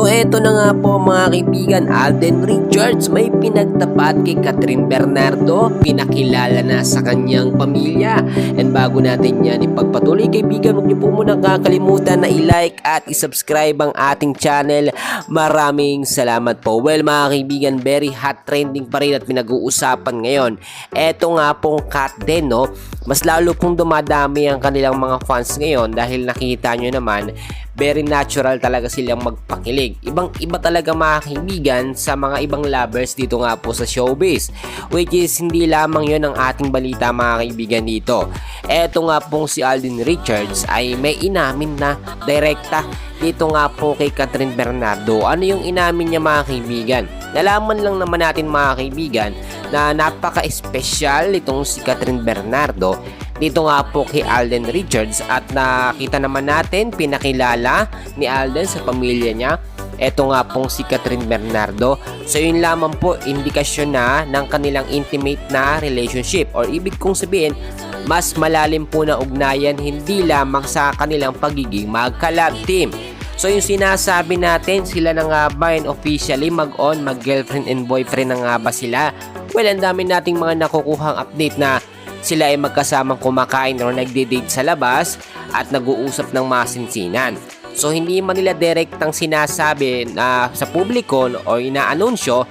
So eto na nga po mga kaibigan, Alden Richards may pinagtapat kay Catherine Bernardo, pinakilala na sa kanyang pamilya. And bago natin yan ipagpatuloy kaibigan, huwag niyo po muna kakalimutan na i-like at i-subscribe ang ating channel. Maraming salamat po. Well mga kaibigan, very hot trending pa rin at pinag-uusapan ngayon. Eto nga pong Kat din, no? Mas lalo pong dumadami ang kanilang mga fans ngayon dahil nakita nyo naman very natural talaga silang magpakilig. Ibang iba talaga mga sa mga ibang lovers dito nga po sa showbiz. Which is hindi lamang yon ang ating balita mga kaibigan dito. Eto nga pong si Alden Richards ay may inamin na direkta dito nga po kay Catherine Bernardo. Ano yung inamin niya mga kaibigan? Nalaman lang naman natin mga kaibigan na napaka-espesyal itong si Catherine Bernardo dito nga po kay Alden Richards at nakita naman natin pinakilala ni Alden sa pamilya niya. Eto nga pong si Catherine Bernardo. So yun lamang po indikasyon na ng kanilang intimate na relationship. Or ibig kong sabihin mas malalim po na ugnayan hindi lamang sa kanilang pagiging magka-love team. So yung sinasabi natin, sila na nga ba and officially mag-on, mag-girlfriend and boyfriend na nga ba sila? Well, ang dami nating mga nakukuhang update na sila ay magkasamang kumakain o nagde-date sa labas at nag-uusap ng masinsinan. So hindi man nila direktang sinasabi na sa publiko o inaanunsyo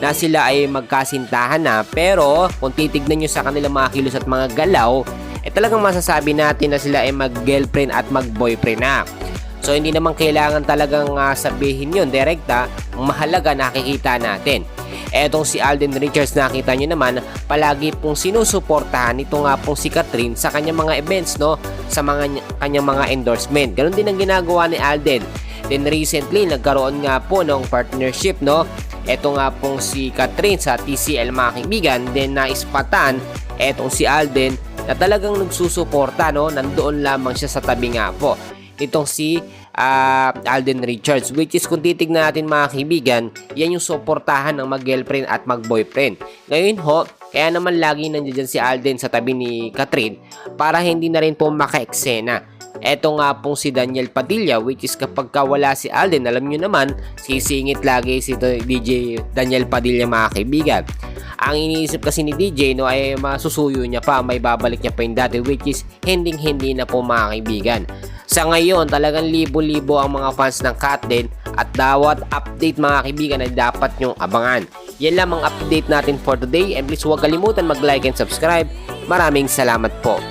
na sila ay magkasintahan na pero kung titignan nyo sa kanilang mga kilos at mga galaw eh talagang masasabi natin na sila ay mag-girlfriend at mag-boyfriend na. So hindi naman kailangan talagang uh, sabihin yun direkta, mahalaga nakikita natin. Etong si Alden Richards nakita nyo naman, palagi pong sinusuportahan ito nga pong si Catherine sa kanyang mga events no, sa mga kanyang mga endorsement. Ganon din ang ginagawa ni Alden. Then recently nagkaroon nga po ng partnership no. Ito nga pong si Catherine sa TCL mga kaibigan, then naispatan etong si Alden na talagang nagsusuporta no, nandoon lamang siya sa tabi nga po itong si uh, Alden Richards which is kung titignan natin mga kaibigan yan yung suportahan ng mag-girlfriend at mag-boyfriend ngayon ho kaya naman lagi nandiyan si Alden sa tabi ni Catherine para hindi na rin po maka-eksena Eto nga pong si Daniel Padilla which is kapag wala si Alden, alam nyo naman, sisingit lagi si DJ Daniel Padilla mga kaibigan. Ang iniisip kasi ni DJ no ay masusuyo niya pa, may babalik niya pa yung dati which is hindi hindi na po mga kaibigan. Sa ngayon, talagang libo-libo ang mga fans ng Kat din at dawat update mga kaibigan ay dapat nyong abangan. Yan lang ang update natin for today and please huwag kalimutan mag-like and subscribe. Maraming salamat po.